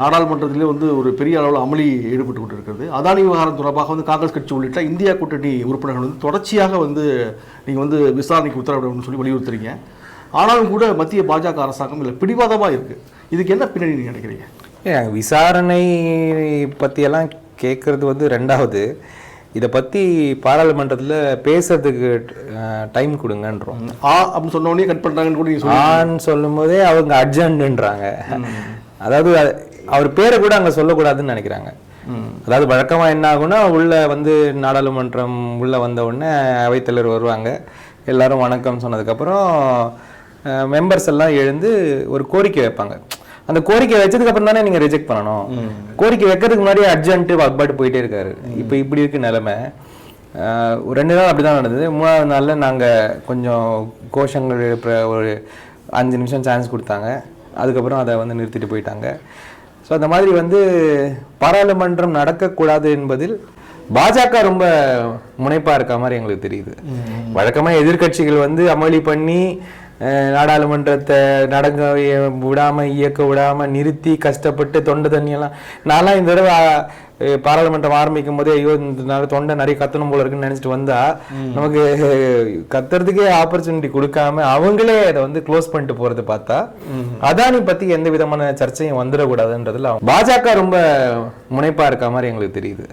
நாடாளுமன்றத்திலே வந்து ஒரு பெரிய அளவில் அமளி ஈடுபட்டு கொண்டிருக்கிறது. அதானி விவகாரம் தொடர்பாக வந்து காங்கிரஸ் கட்சி உள்ளிட்ட இந்தியா கூட்டணி உறுப்பினர்கள் வந்து தொடர்ச்சியாக வந்து நீங்கள் வந்து விசாரணைக்கு உத்தரவிடணும்னு சொல்லி வலியுறுத்துறீங்க. ஆனாலும் கூட மத்திய பாஜக அரசாங்கம் இதில் பிடிவாதமாக இருக்குது இதுக்கு என்ன பின்னணி நீங்கள் நினைக்கிறீங்க? ஏன் விசாரணை பற்றியெல்லாம் கேட்குறது வந்து ரெண்டாவது. இதை பற்றி பாராளுமன்றத்தில் பேசுறதுக்கு டைம் கொடுங்கன்றோம். ஆ அப்படின்னு சொன்ன உடனே கட் பண்ணுறாங்கன்னு கூட ஆன்னு சொல்லும் போதே அவங்க அர்ஜென்ட்ன்றாங்க. அதாவது அது- அவர் பேரை கூட அங்கே சொல்லக்கூடாதுன்னு நினைக்கிறாங்க. அதாவது வழக்கமாக என்ன ஆகும்னா உள்ள வந்து நாடாளுமன்றம் உள்ள வந்த உடனே அவைத்தலைவர் வருவாங்க. எல்லாரும் வணக்கம் சொன்னதுக்கப்புறம் மெம்பர்ஸ் எல்லாம் எழுந்து ஒரு கோரிக்கை வைப்பாங்க. அந்த கோரிக்கை வச்சதுக்கு அப்புறம் தானே நீங்க ரிஜெக்ட் பண்ணணும். கோரிக்கை வைக்கிறதுக்கு முன்னாடி அர்ஜென்ட் வாக்பாட்டு போயிட்டே இருக்காரு. இப்போ இப்படி இருக்கு நிலைமை. ரெண்டு நாள் அப்படிதான் நடந்தது. மூணாவது நாள்ல நாங்க கொஞ்சம் கோஷங்கள் எழுப்புற ஒரு அஞ்சு நிமிஷம் சான்ஸ் கொடுத்தாங்க. அதுக்கப்புறம் அதை வந்து நிறுத்திட்டு போயிட்டாங்க. ஸோ அந்த மாதிரி வந்து பாராளுமன்றம் நடக்கக்கூடாது என்பதில் பாஜக ரொம்ப முனைப்பா இருக்க மாதிரி எங்களுக்கு தெரியுது. வழக்கமா எதிர்க்கட்சிகள் வந்து அமளி பண்ணி நாடாளுமன்றத்தை நடக்க விடாம இயக்க விடாம நிறுத்தி கஷ்டப்பட்டு தொண்டை தண்ணியெல்லாம் நான்லாம் இந்த தடவை பாராளுமன்றம் ஆரம்பிக்கும் போதே ஐயோ இந்த நாள் தொண்டை நிறைய கத்தணும் போல இருக்குன்னு நினைச்சிட்டு வந்தா நமக்கு கத்துறதுக்கே ஆப்பர்ச்சுனிட்டி கொடுக்காம அவங்களே அதை வந்து க்ளோஸ் பண்ணிட்டு போறது பார்த்தா அதானி பத்தி எந்த விதமான சர்ச்சையும் வந்துடக்கூடாதுன்றதுல பாஜக ரொம்ப முனைப்பா இருக்க மாதிரி எங்களுக்கு தெரியுது.